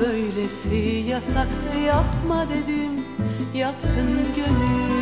Böylesi yasaktı. Yapma dedim yaptın gönül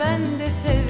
ben de sevdim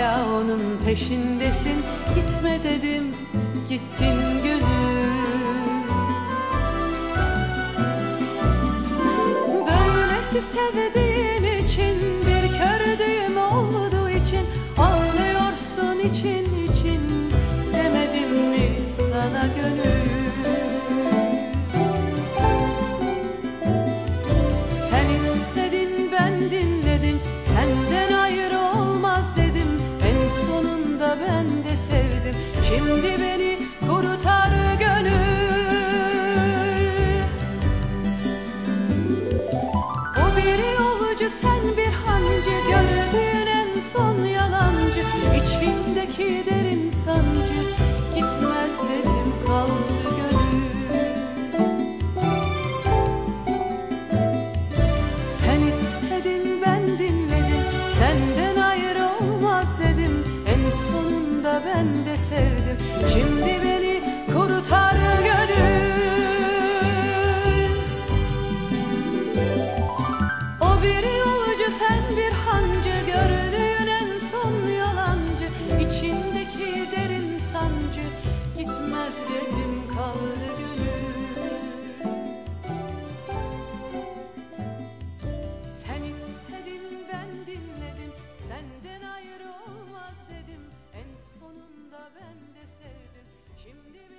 Hala onun peşindesin. Gitme dedim gittin gönül. Böylesi sevdiğin için Bir kördüğüm olduğu için Ağlıyorsun için için Demedim mi sana gönül Şimdi beni kurutar gönül. O bir yolcu sen bir hancı Gördüğün en son yalancı. İçimdeki ben de sevdim. Şimdi beni kurutar Şimdi